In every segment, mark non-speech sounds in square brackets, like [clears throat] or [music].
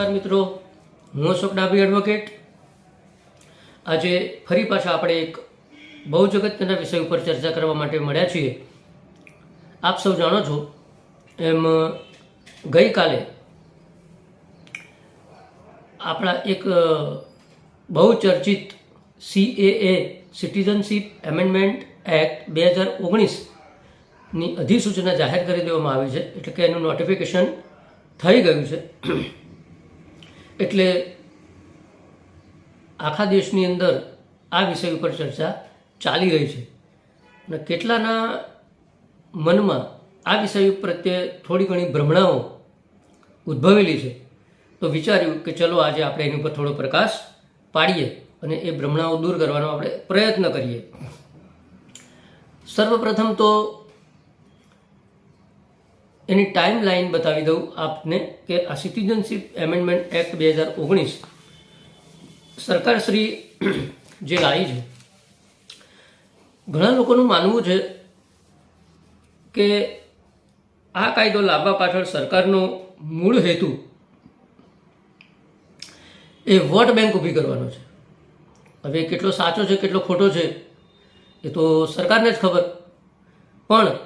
નમસ્કાર મિત્રો. હું અશોક ડાભી એડવોકેટ આજે ફરી પાછા આપણે એક બહુ જ અગત્યના વિષય ઉપર ચર્ચા કરવા માટે મળ્યા છીએ. આપ સૌ જાણો છો એમ, ગઈકાલે આપણા એક બહુ ચર્ચિત સીએએ સિટીઝનશીપ એમેન્ડમેન્ટ એક્ટ બે હજાર ઓગણીસની અધિસૂચના જાહેર કરી દેવામાં આવી છે. એટલે કે એનું નોટિફિકેશન થઈ ગયું છે. એટલે આખા દેશની અંદર આ વિષય ઉપર ચર્ચા ચાલી રહી છે. અને કેટલાના મનમાં આ વિષય પ્રત્યે થોડી ઘણી ભ્રમણાઓ ઉદ્ભવેલી છે. તો વિચાર્યું કે ચલો આજે આપણે એની ઉપર થોડો પ્રકાશ પાડીએ અને એ ભ્રમણાઓ દૂર કરવાનો આપણે પ્રયત્ન કરીએ. સર્વપ્રથમ તો એની ટાઈમ લાઈન બતાવી દઉં આપને કે આ સિટીઝનશીપ એમેન્ડમેન્ટ એક્ટ બે હજાર ઓગણીસ સરકારશ્રી [clears throat] જે લાવી છે, ઘણા લોકોનું માનવું છે કે આ કાયદો લાવવા પાછળ સરકારનો મૂળ હેતુ એ વોટ બેંક ઊભી કરવાનો છે. હવે કેટલો સાચો છે, કેટલો ખોટો છે, એ તો સરકારને જ ખબર. પણ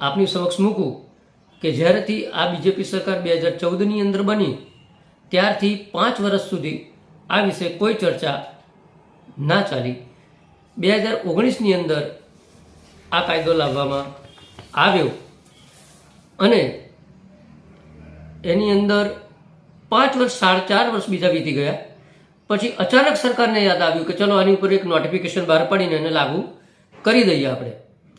આપની સમક્ષ મૂકું કે જ્યારેથી આ બીજેપી સરકાર બે હજાર ચૌદની અંદર બની, ત્યારથી પાંચ વર્ષ સુધી આ વિશે કોઈ ચર્ચા ના ચાલી. બે હજાર ઓગણીસની અંદર આ કાયદો લાવવામાં આવ્યો અને એની અંદર પાંચ વર્ષ, સાડા ચાર વર્ષ બીજા વીતી ગયા. પછી અચાનક સરકારને યાદ આવ્યું કે ચલો આની ઉપર એક નોટિફિકેશન બહાર પાડીને એને લાગુ કરી દઈએ આપણે.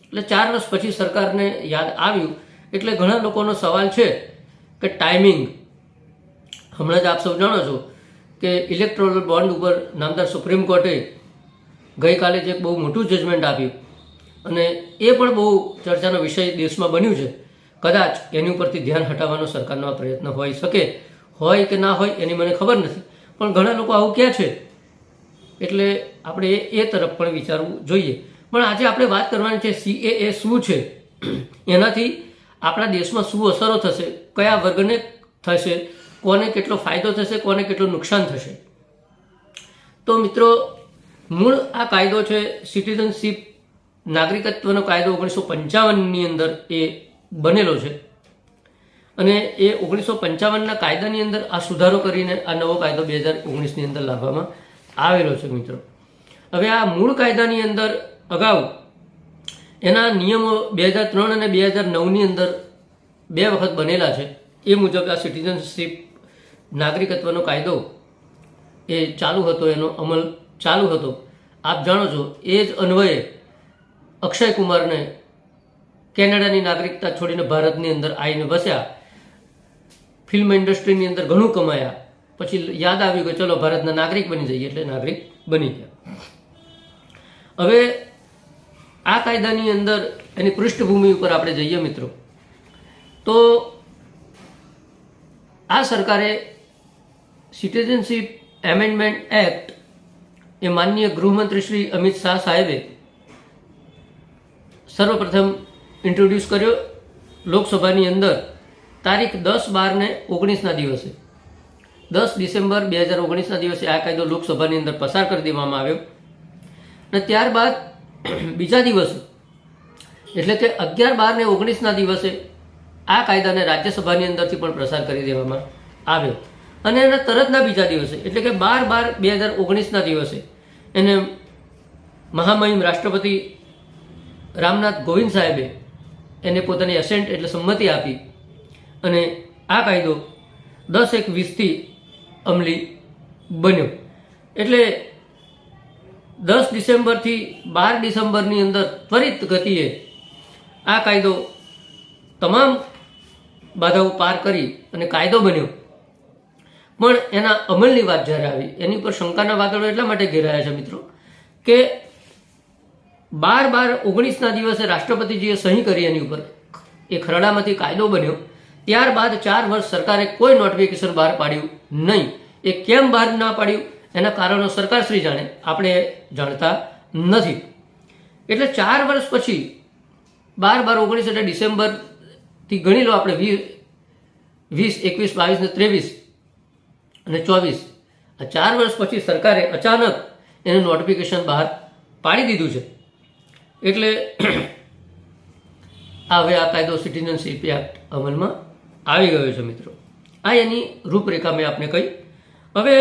એટલે ચાર વર્ષ પછી સરકારને યાદ આવ્યું એટલે ઘણા લોકોનો સવાલ છે કે ટાઈમિંગ હમણાં જ આપ સૌ જાણો છો કે ઇલેક્ટ્રોનલ બોન્ડ ઉપર નામદાર સુપ્રીમ કોર્ટે ગઈકાલે જે બહુ મોટું જજમેન્ટ આપ્યું. અને એ પણ બહુ ચર્ચાનો વિષય દેશમાં બન્યું છે. કદાચ એની ઉપરથી ધ્યાન હટાવવાનો સરકારનો પ્રયત્ન હોઈ શકે. હોય કે ના હોય એની મને ખબર નથી. પણ ઘણા લોકો આવું કહે છે. એટલે આપણે એ તરફ પણ વિચારવું જોઈએ. પણ આજે આપણે વાત કરવાની છે સીએએ શું છે? એનાથી આપણા દેશમાં શું અસરો થશે, કયા વર્ગને થશે, કોને કેટલો ફાયદો થશે, કોને કેટલું નુકસાન થશે. તો મિત્રો, મૂળ આ કાયદો છે સિટીઝનશીપ નાગરિકત્વનો કાયદો ઓગણીસો પંચાવનની અંદર એ બનેલો છે. અને એ ઓગણીસો પંચાવનના કાયદાની અંદર આ સુધારો કરીને આ નવો કાયદો બે હજાર ઓગણીસની અંદર લાવવામાં આવેલો છે મિત્રો. હવે આ મૂળ કાયદાની અંદર અગાઉ એના નિયમો બે હજાર ત્રણ અને બે હજાર નવની અંદર બે વખત બનેલા છે. એ મુજબ આ સિટીઝનશીપ નાગરિકત્વનો કાયદો એ ચાલુ હતો, એનો અમલ ચાલુ હતો. આપ જાણો છો, એ જ અન્વયે અક્ષય કુમારને કેનેડાની નાગરિકતા છોડીને ભારતની અંદર આવીને વસ્યા. ફિલ્મ ઇન્ડસ્ટ્રીની અંદર ઘણું કમાયા. પછી યાદ આવ્યું કે ચલો, ભારતના નાગરિક બની જઈએ, એટલે નાગરિક બની ગયા. હવે આ કાયદાની અંદર એની પૃષ્ઠભૂમિ ઉપર આપણે જઈએ મિત્રો. તો આ સરકારે સિટીઝનશીપ એમેન્ડમેન્ટ એક્ટ એ માનનીય ગૃહમંત્રી શ્રી અમિત શાહ સાહેબે સર્વપ્રથમ ઇન્ટ્રોડ્યુસ કર્યો લોકસભાની અંદર તારીખ દસ બારને ઓગણીસના દિવસે. દસ ડિસેમ્બર બે હજાર ઓગણીસના દિવસે આ કાયદો લોકસભાની અંદર પસાર કરી દેવામાં આવ્યો. અને ત્યારબાદ [clears throat] બીજા દિવસે, એટલે કે અગિયાર બાર ને ઓગણીસના દિવસે આ કાયદાને રાજ્યસભાની અંદરથી પણ પ્રસાર કરી દેવામાં આવ્યો. અને એના તરતના બીજા દિવસે, એટલે કે બાર બાર બે હજાર ઓગણીસના દિવસે, એને મહામહિમ રાષ્ટ્રપતિ રામનાથ કોવિંદ સાહેબે એને પોતાની એસેન્ટ એટલે સંમતિ આપી અને આ કાયદો દસ એક વીસથી અમલી બન્યો. એટલે દસ ડિસેમ્બરથી બાર ડિસેમ્બરની અંદર ત્વરિત ગતિએ આ કાયદો તમામ બાધાઓ પાર કરી અને કાયદો બન્યો. પણ એના અમલની વાત જ્યારે આવી, એની પર શંકાના વાદળો એટલા માટે ઘેરાયા છે મિત્રો કે બાર બાર ઓગણીસના દિવસે રાષ્ટ્રપતિજીએ સહી કરી એની ઉપર. એ ખરડામાંથી કાયદો બન્યો. ત્યારબાદ ચાર વર્ષ સરકારે કોઈ નોટિફિકેશન બહાર પાડ્યું નહીં. એ કેમ બહાર ના પાડ્યું? એના કારણો સરકારશ્રી જાણે, આપણે જાણતા નથી. એટલે ચાર વર્ષ પછી, બાર બાર ઓગણીસ એટલે ડિસેમ્બરથી ગણી લો આપણે વી, વીસ, એકવીસ, બાવીસ ને ત્રેવીસ અને ચોવીસ. આ ચાર વર્ષ પછી સરકારે અચાનક એનું નોટિફિકેશન બહાર પાડી દીધું છે. એટલે આ હવે આ કાયદો સિટીઝનશીપ એક્ટ અમલમાં આવી ગયો છે મિત્રો. આ એની રૂપરેખા મેં આપને કહી. હવે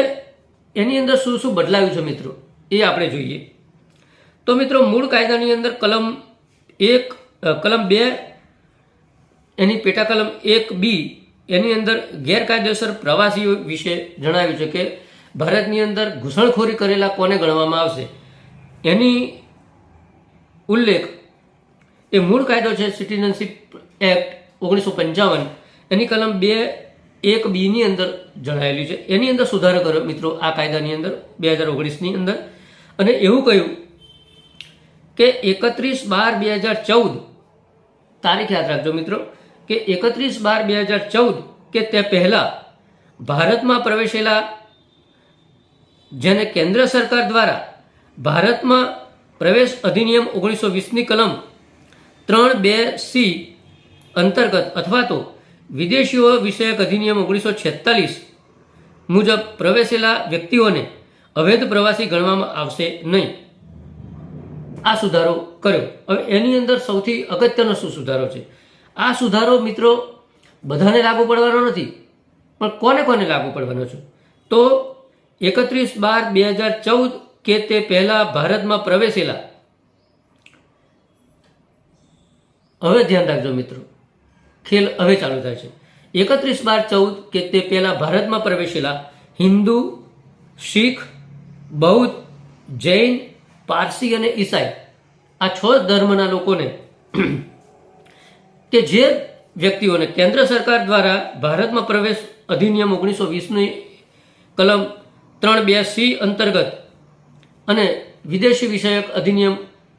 એની અંદર શું શું બદલાયું છે મિત્રો? એ આપણે જોઈએ. તો મિત્રો, મૂળ કાયદાની અંદર કલમ એક કલમ બે, એની પેટા કલમ એક બી, એની અંદર ગેરકાયદેસર પ્રવાસીઓ વિશે જણાવ્યું છે કે ભારતની અંદર ઘૂસણખોરી કરેલા કોને ગણવામાં આવશે? એની ઉલ્લેખ, એ મૂળ કાયદો છે, સિટીઝનશીપ એક્ટ ઓગણીસો પંચાવન. એની કલમ બે એક બીની અંદર જણાવેલી છે. એની અંદર સુધારો કર્યો. મિત્રો, આ કાયદાની અંદર, બે હજાર ઓગણીસની અંદર. અને એવું કહ્યું કે એકત્રીસ બાર બે હજાર ચૌદ, તારીખ યાદ રાખજો મિત્રો, કે એકત્રીસ બાર બે હજાર ચૌદ કે તે પહેલાં ભારતમાં પ્રવેશેલા, જેને કેન્દ્ર સરકાર દ્વારા ભારતમાં પ્રવેશ અધિનિયમ ઓગણીસો વીસની કલમ ત્રણ બે સી અંતર્ગત અથવા તો વિદેશીઓ વિષયક અધિનિયમ ઓગણીસો છેતાલીસ મુજબ પ્રવેશેલા વ્યક્તિઓને અવૈધ પ્રવાસી ગણવામાં આવશે નહીં. આ સુધારો કર્યો. હવે એની અંદર સૌથી અગત્યનો શું સુધારો છે? આ સુધારો મિત્રો બધાને લાગુ પડવાનો નથી, પણ કોને કોને લાગુ પડવાનો છે? તો એકત્રીસ બાર બે હજાર ચૌદ કે તે પહેલાં ભારતમાં પ્રવેશેલા. હવે ધ્યાન રાખજો મિત્રો ખેલ હવે ચાલુ થાય છે. એકત્રીસ બાર ચૌદ કે તે પહેલાં ભારતમાં પ્રવેશેલા હિન્દુ, શીખ, બૌદ્ધ, જૈન, પારસી અને ઈસાઈ આ છ ધર્મના લોકોને કે જે વ્યક્તિઓને કેન્દ્ર સરકાર દ્વારા ભારતમાં પ્રવેશ અધિનિયમ ઓગણીસો વીસની કલમ ત્રણ બે સી અંતર્ગત અને વિદેશી વિષયક અધિનિયમ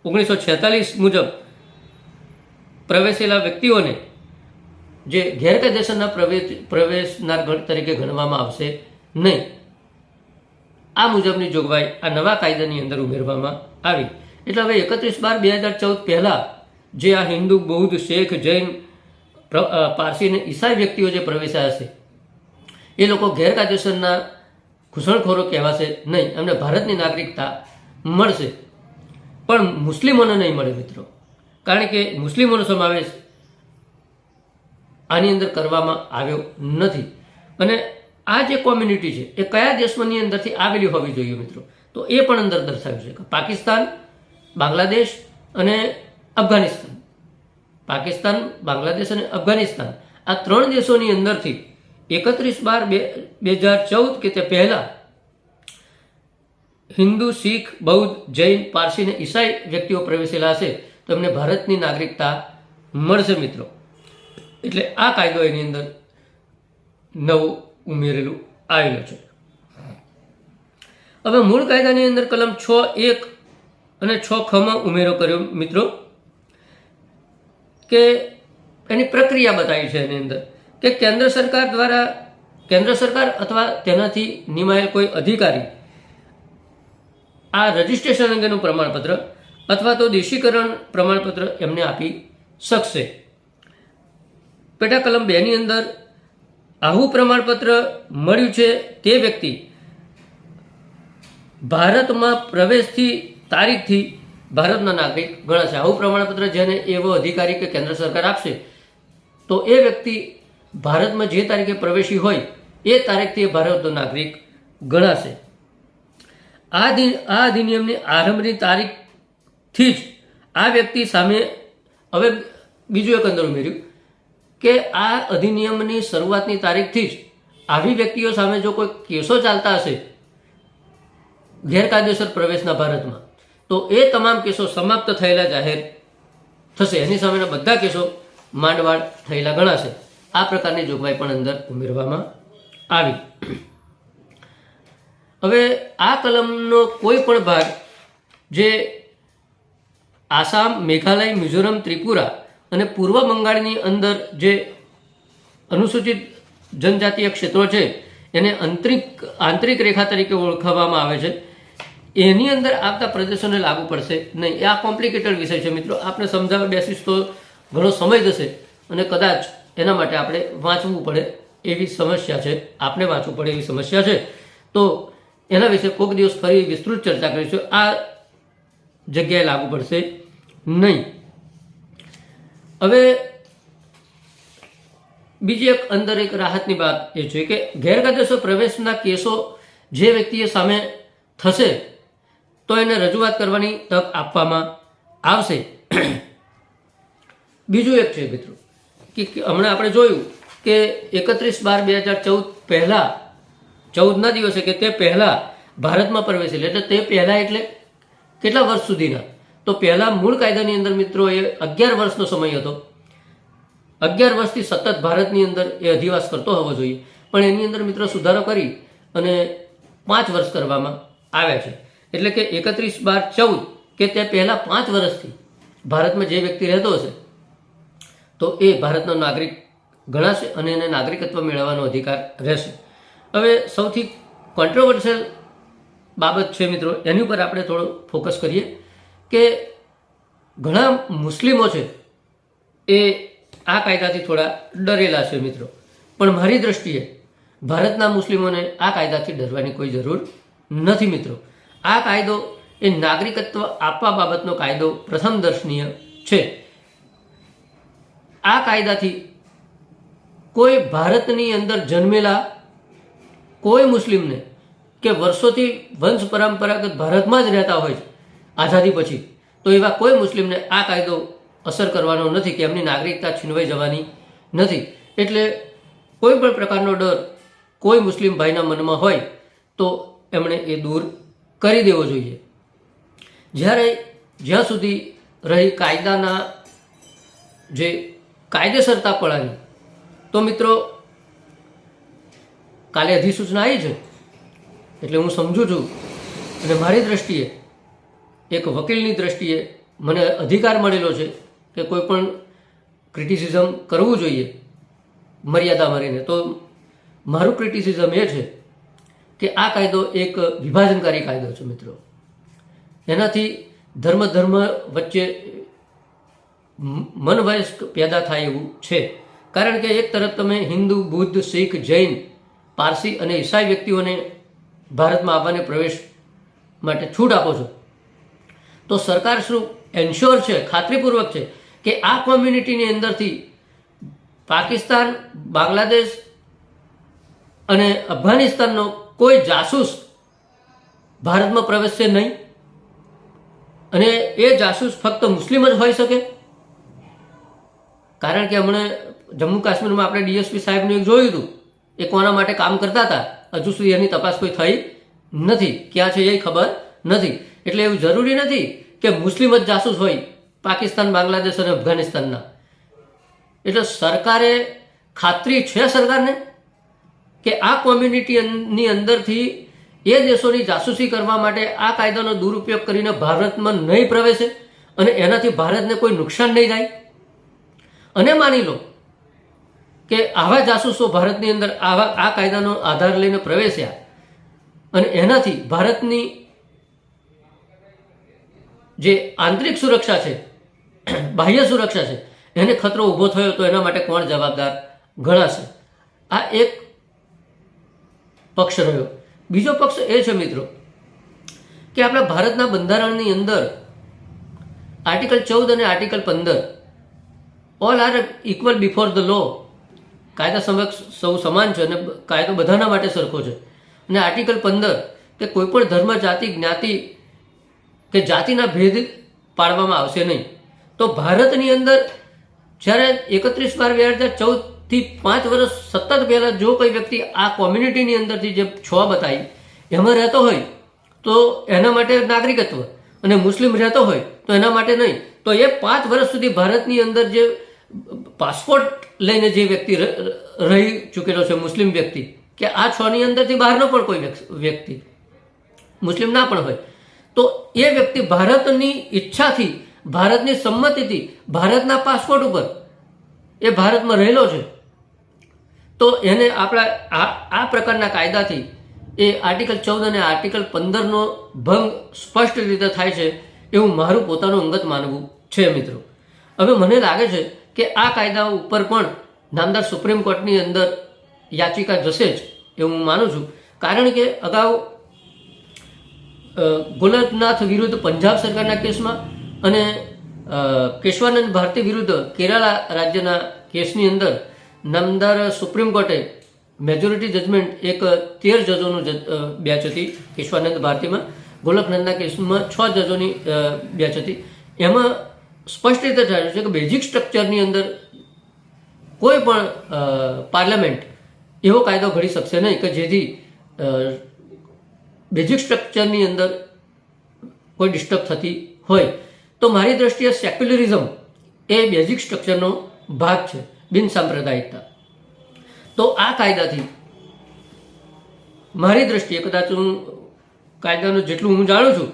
ઓગણીસો છેતાલીસ મુજબ પ્રવેશેલા વ્યક્તિઓને જે ગેરકાયદેસરના પ્રવેશ પ્રવેશનાર ગણ તરીકે ગણવામાં આવશે નહીં. આ મુજબની જોગવાઈ આ નવા કાયદાની અંદર ઉમેરવામાં આવી. એટલે હવે એકત્રીસ બાર બે હજાર ચૌદ પહેલાં જે આ હિન્દુ, બૌદ્ધ, શેખ, જૈન પ્ર- પારસી અને ઈસાઈ વ્યક્તિઓ જે પ્રવેશ્યા હશે, એ લોકો ગેરકાયદેસરના ઘૂસણખોરો કહેવાશે નહીં. એમને ભારતની નાગરિકતા મળશે. પણ મુસ્લિમોને નહીં મળે મિત્રો. કારણ કે મુસ્લિમોનો સમાવેશ આની અંદર કરવામાં આવ્યો નથી. અને આ જે કોમ્યુનિટી છે, એ કયા દેશોની અંદરથી આવેલી હોવી જોઈએ મિત્રો? તો એ પણ અંદર દર્શાવ્યું છે કે પાકિસ્તાન, બાંગ્લાદેશ અને અફઘાનિસ્તાન. પાકિસ્તાન, બાંગ્લાદેશ અને અફઘાનિસ્તાન આ ત્રણ દેશોની અંદરથી એકત્રીસ બાર બે બે હજાર ચૌદ કે તે પહેલાં હિન્દુ, શીખ, બૌદ્ધ, જૈન, પારસી અને ઈસાઈ વ્યક્તિઓ પ્રવેશેલા હશે. તો એમને ભારતની નાગરિકતા મળશે મિત્રો. એટલે આ કાયદો એની અંદર નવું ઉમેરેલું આવેલું છે. હવે મૂળ કાયદાની અંદર કલમ છ એક અને છ ખમાં ઉમેરો કર્યો, મિત્રો, કે એની પ્રક્રિયા બતાવી છે એની અંદર કે કેન્દ્ર સરકાર દ્વારા, કેન્દ્ર સરકાર અથવા તેનાથી નિમાયેલ કોઈ અધિકારી આ રજિસ્ટ્રેશન અંગેનું પ્રમાણપત્ર અથવા તો દેશીકરણ પ્રમાણપત્ર એમને આપી શકશે. પેટા કલમ બેની અંદર આવું પ્રમાણપત્ર મળ્યું છે તે વ્યક્તિ ભારતમાં પ્રવેશથી તારીખથી ભારતના નાગરિક ગણાશે. આવું પ્રમાણપત્ર જેને એવો અધિકારી કે કેન્દ્ર સરકાર આપશે, તો એ વ્યક્તિ ભારતમાં જે તારીખે પ્રવેશી હોય, એ તારીખથી એ ભારતનો નાગરિક ગણાશે. આ આ અધિનિયમની આરંભની તારીખથી જ આ વ્યક્તિ સામે, હવે બીજું એક અંદર ઉમેર્યું. કે આ અધિનિયમની શરૂઆતની તારીખથી જ આવી વ્યક્તિઓ સામે જો કોઈ કેસો ચાલતા હશે, ગેરકાયદેસર પ્રવેશના ભારતમાં, તો એ તમામ કેસો સમાપ્ત થયેલા જાહેર થશે. એની સામેના બધા કેસો માંડવાડ થયેલા ગણાશે. આ પ્રકારની જોગવાઈ પણ અંદર ઉમેરવામાં આવી. હવે આ કલમનો કોઈ પણ ભાગ જે આસામ, મેઘાલય, મિઝોરમ, ત્રિપુરા અને પૂર્વ બંગાળની અંદર જે અનુસૂચિત જનજાતીય ક્ષેત્રો છે, એને આંતરિક આંતરિક રેખા તરીકે ઓળખાવવામાં આવે છે. એની અંદર આવતા પ્રદેશોને લાગુ પડશે નહીં. એ આ કોમ્પ્લિકેટેડ વિષય છે મિત્રો. આપણે સમજાવવા બેસીશ તો ઘણો સમય જશે અને કદાચ એના માટે આપણે વાંચવું પડે એવી સમસ્યા છે. આપણે વાંચવું પડે એવી સમસ્યા છે. તો એના વિશે કોઈક દિવસ ફરી વિસ્તૃત ચર્ચા કરીશું. આ જગ્યાએ લાગુ પડશે નહીં. હવે બીજી એક અંદર એક રાહતની વાત એ છે કે ગેરકાયદેસર પ્રવેશના કેસો જે વ્યક્તિએ સામે થશે, તો એને રજૂઆત કરવાની તક આપવામાં આવશે. બીજું એક છે મિત્રો, કે હમણાં આપણે જોયું કે એકત્રીસ બાર બે હજાર ચૌદ પહેલાં, ચૌદના દિવસે કે તે પહેલાં ભારતમાં પ્રવેશેલ, એટલે તે પહેલાં એટલે કેટલા વર્ષ સુધીના? તો પહેલાં મૂળ કાયદાની અંદર મિત્રો એ અગિયાર વર્ષનો સમય હતો. અગિયાર વર્ષથી સતત ભારતની અંદર એ અધિવાસ કરતો હોવો જોઈએ. પણ એની અંદર મિત્રો સુધારો કરી અને પાંચ વર્ષ કરવામાં આવ્યા છે. એટલે કે એકત્રીસ બાર ચૌદ, કે તે પહેલાં પાંચ વર્ષથી ભારતમાં જે વ્યક્તિ રહેતો હશે, તો એ ભારતનો નાગરિક ગણાશે અને એને નાગરિકત્વ મેળવવાનો અધિકાર રહેશે. હવે સૌથી કોન્ટ્રોવર્શિયલ બાબત છે મિત્રો, એની ઉપર આપણે થોડો ફોકસ કરીએ. કે ઘણા મુસ્લિમો છે એ આ કાયદાથી થોડા ડરેલા છે મિત્રો. પણ મારી દ્રષ્ટિએ ભારતના મુસ્લિમોને આ કાયદાથી ડરવાની કોઈ જરૂર નથી મિત્રો. આ કાયદો એ નાગરિકત્વ આપવા બાબતનો કાયદો પ્રથમ દર્શનીય છે. આ કાયદાથી કોઈ ભારતની અંદર જન્મેલા કોઈ મુસ્લિમને કે વર્ષોથી વંશ પરંપરાગત ભારતમાં જ રહેતા હોય છે આઝાદી પછી. તો એવા કોઈ મુસ્લિમને આ કાયદો અસર કરવાનો નથી કે એમની નાગરિકતા છીનવાઈ જવાની નથી. એટલે કોઈ પણ પ્રકારનો ડર કોઈ મુસ્લિમ ભાઈના મનમાં હોય તો એમણે એ દૂર કરી દેવો જોઈએ. જ્યારે જ્યાં સુધી રહી કાયદાના જે કાયદેસરતા કાયદેસરતાપણાની તો મિત્રો, કાલે અધિસૂચના આવી છે. એટલે હું સમજુ છું અને મારી દ્રષ્ટિએ એક વકીલની દ્રષ્ટિએ મને અધિકાર મળેલો છે કે કોઈ પણ ક્રિટિસિઝમ કરવું જોઈએ, મર્યાદા મારીને. તો મારું ક્રિટિસિઝમ એ છે કે આ કાયદો એક વિભાજનકારી કાયદો છે મિત્રો. એનાથી ધર્મ ધર્મ વચ્ચે મનવયસ્ક પેદા થાય એવું છે. કારણ કે એક તરફ તમે હિન્દુ, બુદ્ધ, શીખ, જૈન, પારસી અને ઈસાઈ વ્યક્તિઓને ભારતમાં આવવાને પ્રવેશ માટે છૂટ આપો છો. તો સરકાર શું એન્શ્યોર છે, ખાતરીપૂર્વક છે કે આ કોમ્યુનિટીની અંદરથી પાકિસ્તાન, બાંગ્લાદેશ અને અફઘાનિસ્તાનનો કોઈ જાસૂસ ભારતમાં પ્રવેશશે નહીં. અને એ જાસૂસ ફક્ત મુસ્લિમ જ હોઈ શકે. કારણ કે હમણાં જમ્મુ કાશ્મીરમાં આપણે ડીએસપી સાહેબનું એક જોયું હતું. એ કોના માટે કામ કરતા હતા? હજુ સુધી એની તપાસ કોઈ થઈ નથી. ક્યાં છે એ ખબર નથી. એટલે એવું જરૂરી નથી કે મુસ્લિમ જ જાસૂસ હોય પાકિસ્તાન, બાંગ્લાદેશ અને અફઘાનિસ્તાનના. એટલે સરકારે ખાતરી છે સરકારને કે આ કોમ્યુનિટીની અંદરથી એ દેશોની જાસૂસી કરવા માટે આ કાયદાનો દુરુપયોગ કરીને ભારતમાં નહીં પ્રવેશે અને એનાથી ભારતને કોઈ નુકસાન નહીં થાય. અને માની લો કે આવા જાસૂસો ભારતની અંદર આવા આ કાયદાનો આધાર લઈને પ્રવેશ્યા અને એનાથી ભારતની જે આંતરિક સુરક્ષા છે, બાહ્ય સુરક્ષા છે, એને ખતરો ઊભો થયો તો એના માટે કોણ જવાબદાર? ગણાશે આ એક પક્ષ રહ્યો. બીજો પક્ષ એ છે મિત્રો કે આપણા ભારતના બંધારણની અંદર આર્ટિકલ ચૌદ અને આર્ટિકલ પંદર all are equal before the law કાયદા સમક્ષ સૌ સમાન છે અને કાયદો બધાના માટે સરખો છે. અને આર્ટિકલ પંદર કે કોઈપણ ધર્મ, જાતિ, જ્ઞાતિ કે જાતિના ભેદ પાડવામાં આવશે નહીં. તો ભારતની અંદર જ્યારે એકત્રીસ બાર બે હજાર ચૌદથી પાંચ વર્ષ સતત પહેલાં જો કોઈ વ્યક્તિ આ કોમ્યુનિટીની અંદરથી જે છ બતાવી, એમાં રહેતો હોય, તો એના માટે નાગરિકત્વ. અને મુસ્લિમ રહેતો હોય, તો એના માટે નહીં. તો એ પાંચ વર્ષ સુધી ભારતની અંદર જે પાસપોર્ટ લઈને જે વ્યક્તિ રહી ચૂકેલો છે મુસ્લિમ વ્યક્તિ, કે આ છની અંદરથી બહારનો પણ કોઈ વ્યક્તિ મુસ્લિમ ના પણ હોય. તો એ વ્યક્તિ ભારતની ઈચ્છાથી, ભારતની સંમતિથી, ભારતના પાસપોર્ટ ઉપર એ ભારતમાં રહેલો છે. તો એને આપણા આ પ્રકારના કાયદાથી એ આર્ટિકલ ચૌદ અને આર્ટિકલ પંદરનો ભંગ સ્પષ્ટ રીતે થાય છે એવું મારું પોતાનું અંગત માનવું છે મિત્રો. હવે મને લાગે છે કે આ કાયદા ઉપર પણ નામદાર સુપ્રીમ કોર્ટની અંદર યાચિકા જશે જ એવું હું માનું છું. કારણ કે અગાઉ ગોલકનાથ વિરુદ્ધ પંજાબ સરકારના કેસમાં અને કેશવાનંદ ભારતી વિરુદ્ધ કેરાલા રાજ્યના કેસની અંદર નામદાર સુપ્રીમ કોર્ટે મેજોરિટી જજમેન્ટ એક તેર જજોનું બેચ હતી કેશવાનંદ ભારતીમાં. ગોલકનાથના કેસમાં છ જજોની બેચ હતી. એમાં સ્પષ્ટ રીતે જણાવ્યું છે કે બેઝિક સ્ટ્રક્ચરની અંદર કોઈ પણ પાર્લામેન્ટ એવો કાયદો ઘડી શકશે નહીં કે જેથી બેઝિક સ્ટ્રક્ચરની અંદર કોઈ ડિસ્ટર્બ થતી હોય, તો મારી દ્રષ્ટિએ સેક્યુલરિઝમ એ બેઝિક સ્ટ્રક્ચરનો ભાગ છે, બિન સાંપ્રદાયિકતા. તો આ કાયદાથી મારી દ્રષ્ટિએ કદાચ હું કાયદાનું જેટલું હું જાણું છું,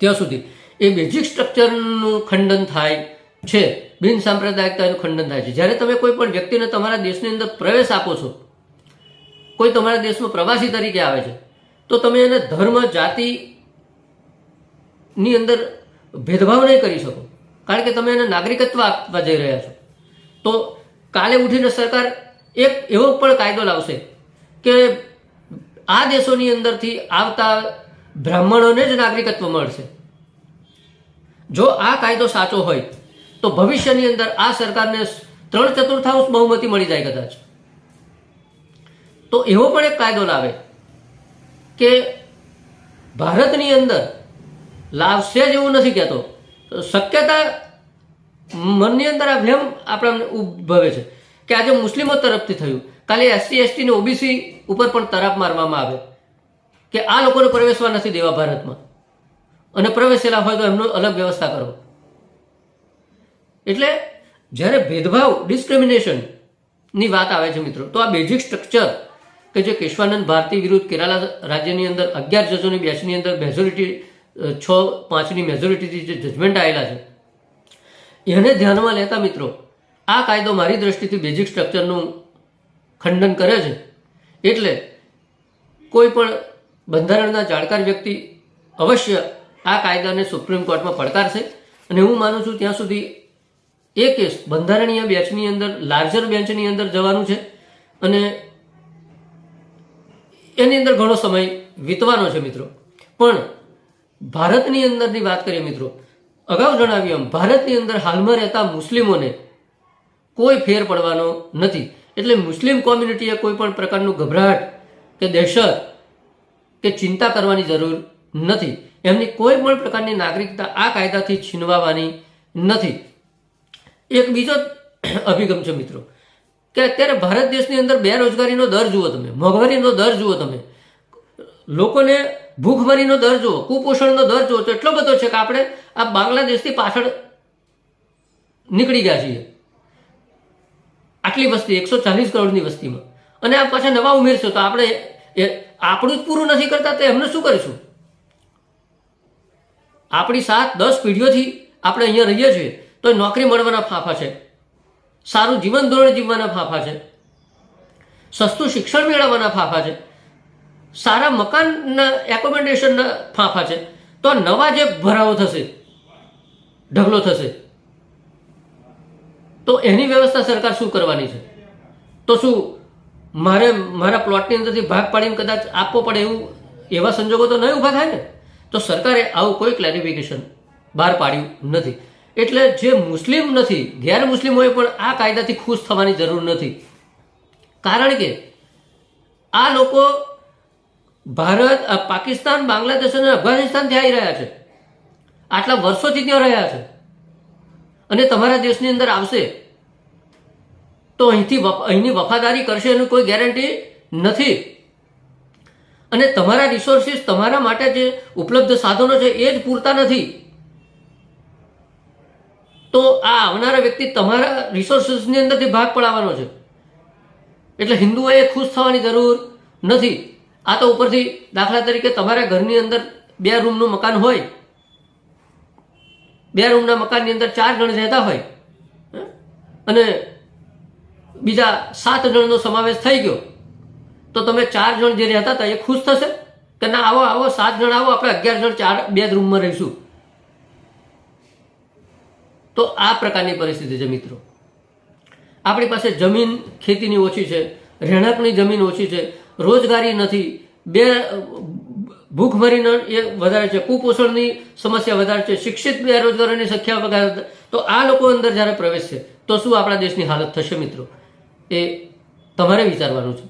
ત્યાં સુધી એ બેઝિક સ્ટ્રક્ચરનું ખંડન થાય છે, બિન સાંપ્રદાયિકતાનું ખંડન થાય છે. જ્યારે તમે કોઈ પણ વ્યક્તિને તમારા દેશની અંદર પ્રવેશ આપો છો, કોઈ તમારા દેશમાં પ્રવાસી તરીકે આવે છે તો તમે એને ધર્મ, જાતિ ની અંદર ભેદભાવ નહીં કરી શકો. કારણ કે તમે એને નાગરિકત્વ આપવા જઈ રહ્યા છો. તો કાલે ઉઠીને સરકાર એક એવો પણ કાયદો લાવશે કે આ દેશોની અંદરથી આવતા બ્રાહ્મણોને જ નાગરિકત્વ મળશે. જો આ કાયદો સાચો હોય, તો ભવિષ્યની અંદર આ સરકારને ત્રણ ચતુર્થાંશ બહુમતી મળી જાય કદાચ. તો એવો પણ એક કાયદો લાવે કે ભારતની અંદર લાવશે જ એવું નથી કહેતો. શક્યતા મનની અંદર આ ભેમ આપણા ઉદ્ભવે છે. કે આજે મુસ્લિમો તરફથી થયું. કાલે એસસી, એસટી ને ઓબીસી ઉપર પણ તરાપ મારવામાં આવે. કે આ લોકોને પ્રવેશવા નથી દેવા ભારતમાં. અને પ્રવેશેલા હોય તો એમનો અલગ વ્યવસ્થા કરો. એટલે જ્યારે ભેદભાવ ડિસ્ક્રિમિનેશનની વાત આવે છે મિત્રો, તો આ બેઝિક સ્ટ્રક્ચર કે જે કેશવાનંદ ભારતી વિરુદ્ધ કેરાલા રાજ્યની અંદર અગિયાર જજોની બેચની અંદર મેજોરિટી છ પાંચની મેજોરિટીથી જે જજમેન્ટ આવેલા છે. એને ધ્યાનમાં લેતા મિત્રો, આ કાયદો મારી દ્રષ્ટિથી બેઝિક સ્ટ્રક્ચરનું ખંડન કરે છે. એટલે કોઈ પણ બંધારણના જાણકાર વ્યક્તિ અવશ્ય આ કાયદાને સુપ્રીમ કોર્ટમાં પડકારશે અને હું માનું છું ત્યાં સુધી એ કેસ બંધારણીય બેચની અંદર લાર્જર બેન્ચની અંદર જવાનું છે. અને એની અંદર ઘણો સમય વીતવાનો છે મિત્રો. પણ ભારતની અંદરની વાત કરીએ મિત્રો, અગાઉ જણાવ્યું એમ, ભારતની અંદર હાલમાં રહેતા મુસ્લિમોને કોઈ ફેર પડવાનો નથી. એટલે મુસ્લિમ કોમ્યુનિટીએ કોઈ પણ પ્રકારનું ગભરાટ કે દહેશત કે ચિંતા કરવાની જરૂર નથી. એમની કોઈ પણ પ્રકારની નાગરિકતા આ કાયદાથી છીનવાવાની નથી. એક બીજો અભિગમ છે મિત્રો કે અત્યારે ભારત દેશની અંદર બેરોજગારીનો દર જુઓ તમે, મોંઘવારીનો દર જુઓ તમે. લોકોને ભૂખમરીનો દર જુઓ, કુપોષણનો દર જુઓ, તો એટલો બધો છે કે આપણે આ બાંગ્લાદેશથી પાછળ નીકળી ગયા છીએ. આટલી વસ્તી, એકસો ચાલીસ કરોડની વસ્તીમાં. અને આ પાછા નવા ઉમેરશો તો આપણે આપણું જ પૂરું નથી કરતા, તો એમને શું કરીશું? આપણી સાત, દસ પેઢીઓથી આપણે અહીંયા રહીએ છીએ, તો નોકરી મળવાના ફાંફા છે. સારું જીવન ધોરણ જીવવાના ફાફા છે. સસ્તું શિક્ષણ મેળવવાના ફાફા છે. સારા મકાનના એકોમોડેશનના ફાંફા છે. તો નવા જે ભરાવો થશે, ઢગલો થશે, તો એની વ્યવસ્થા સરકાર શું કરવાની છે? તો શું મારે મારા પ્લોટની અંદરથી ભાગ પાડીને કદાચ આપવો પડે એવું એવા સંજોગો તો નહીં ઊભા થાય ને? તો સરકારે આવું કોઈ ક્લેરિફિકેશન બહાર પાડ્યું નથી. એટલે જે મુસ્લિમ નથી ગેર મુસ્લિમોએ પણ આ કાયદાથી ખુશ થવાની જરૂર નથી. કારણ કે આ લોકો ભારત પાકિસ્તાન, બાંગ્લાદેશ અને અફઘાનિસ્તાનથી આવી રહ્યા છે. આટલા વર્ષોથી ત્યાં રહ્યા છે. અને તમારા દેશની અંદર આવશે. તો અહીંથી અહીંની વફાદારી કરશે એની કોઈ ગેરંટી નથી. અને તમારા રિસોર્સિસ તમારા માટે જે ઉપલબ્ધ સાધનો છે એ જ પૂરતા નથી. તો આ આવનારા વ્યક્તિ તમારા રિસોર્સિસની અંદરથી ભાગ પડાવવાનો છે. એટલે હિન્દુઓએ ખુશ થવાની જરૂર નથી. આ તો ઉપરથી દાખલા તરીકે તમારા ઘરની અંદર બે રૂમનું મકાન હોય, બે રૂમના મકાનની અંદર ચાર જણ રહેતા હોય અને બીજા સાત જણનો સમાવેશ થઈ ગયો, તો તમે ચાર જણ જે રહેતા હતા એ ખુશ થશે? કે ના, આવો આવો, સાત જણ આવો, આપણે અગિયાર જણ ચાર, બે જ રૂમમાં રહીશું. તો આ પ્રકારની પરિસ્થિતિ છે મિત્રો. આપણી પાસે જમીન ખેતીની ઓછી છે, રહેણાંકની જમીન ઓછી છે, રોજગારી નથી, બે, ભૂખમરીનો એ વધારે છે, કુપોષણની સમસ્યા વધારે છે, શિક્ષિત બેરોજગારોની સંખ્યા વધારે તો આ લોકો અંદર જ્યારે પ્રવેશશે તો શું આપણા દેશની હાલત થશે મિત્રો? એ તમારે વિચારવાનું છે.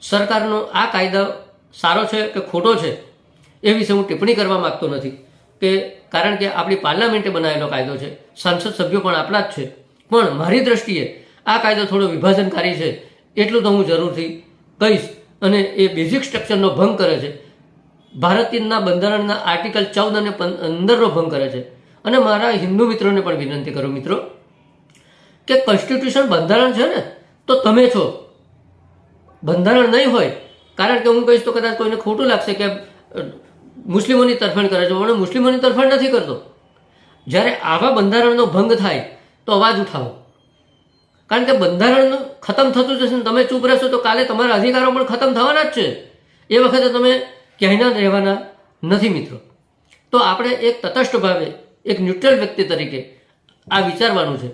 સરકારનો આ કાયદો સારો છે કે ખોટો છે, એ વિશે હું ટિપ્પણી કરવા માગતો નથી. કે કારણ કે આપણી પાર્લામેન્ટે બનાવેલો કાયદો છે, સાંસદ સભ્યો પણ આપણા જ છે. પણ મારી દ્રષ્ટિએ આ કાયદો થોડો વિભાજનકારી છે, એટલું તો હું જરૂરથી કહીશ. અને એ બેઝિક સ્ટ્રક્ચરનો ભંગ કરે છે. ભારતીયના બંધારણના આર્ટિકલ ચૌદ અને પંદરનો ભંગ કરે છે. અને મારા હિન્દુ મિત્રોને પણ વિનંતી કરું મિત્રો, કે કોન્સ્ટિટ્યુશન બંધારણ છે ને, તો તમે છો. બંધારણ નહીં હોય, કારણ કે હું કહીશ તો કદાચ કોઈને ખોટું લાગશે કે મુસ્લિમોની તરફેણ કરે છે. પણ મુસ્લિમોની તરફેણ નથી કરતો. જ્યારે આવા બંધારણનો ભંગ થાય, તો અવાજ ઉઠાવો. કારણ કે બંધારણ ખતમ થતું જશે ને તમે ચૂપ રહેશો તો કાલે તમારા અધિકારો પણ ખતમ થવાના જ છે. એ વખતે તમે ક્યાંયના રહેવાના નથી મિત્રો. તો આપણે એક તટસ્થ ભાવે, એક ન્યુટ્રલ વ્યક્તિ તરીકે આ વિચારવાનું છે.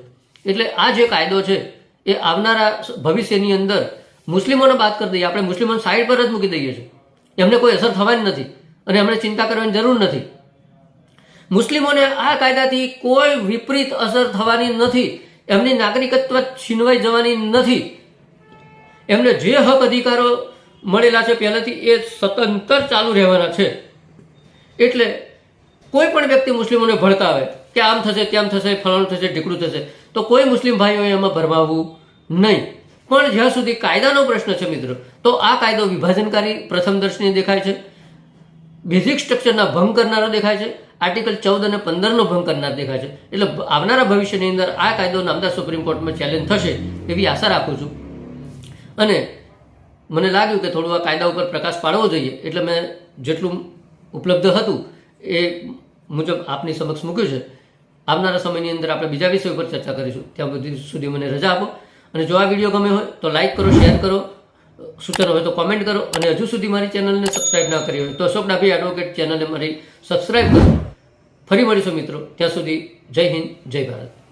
એટલે આ જે કાયદો છે, એ આવનારા ભવિષ્યની અંદર મુસ્લિમોને બાદ કરી દઈએ. આપણે મુસ્લિમોને સાઈડ પર જ મૂકી દઈએ છીએ. એમને કોઈ અસર થવાની નથી. અને એમને ચિંતા કરવાની જરૂર નથી. મુસ્લિમોને આ કાયદાથી કોઈ વિપરીત અસર થવાની નથી. એમની નાગરિકત્વ છીનવાઈ જવાની નથી. એમને જે હક અધિકારો મળેલા છે પહેલાંથી એ સ્વતંત્ર ચાલુ રહેવાના છે. એટલે કોઈ પણ વ્યક્તિ મુસ્લિમોને ભડકાવે કે આમ થશે, તેમ થશે, ફલાણું થશે, ઢીકડું થશે, તો કોઈ મુસ્લિમ ભાઈઓએ એમાં ભરમાવવું નહીં. પણ જ્યાં સુધી કાયદાનો પ્રશ્ન છે મિત્રો, તો આ કાયદો વિભાજનકારી પ્રથમ દર્શની દેખાય છે. બેઝિક સ્ટ્રક્ચરના ભંગ કરનારો દેખાય છે, આર્ટિકલ ચૌદ અને પંદરનો ભંગ કરનાર દેખાય છે. એટલે આવનારા ભવિષ્યની અંદર આ કાયદો નામદાર સુપ્રીમ કોર્ટમાં ચેલેન્જ થશે એવી આશા રાખું છું. અને મને લાગ્યું કે થોડું આ કાયદા ઉપર પ્રકાશ પાડવો જોઈએ, એટલે મેં જેટલું ઉપલબ્ધ હતું એ મુજબ આપની સમક્ષ મૂક્યું છે. આવનારા સમયની અંદર આપણે બીજા વિષય ઉપર ચર્ચા કરીશું. ત્યાં સુધી મને રજા આપો. અને જો આ વીડિયો ગમે હોય તો લાઈક કરો, શેર કરો. સૂચનો હોય તો કોમેન્ટ કરો અને હજુ સુધી મારી ચેનલને સબસ્ક્રાઈબ ના કરી હોય તો અશોક ડાભી એડવોકેટ ચેનલને મારી સબસ્ક્રાઈબ કરો. ફરી મળીશું મિત્રો. ત્યાં સુધી જય હિન્દ, જય ભારત.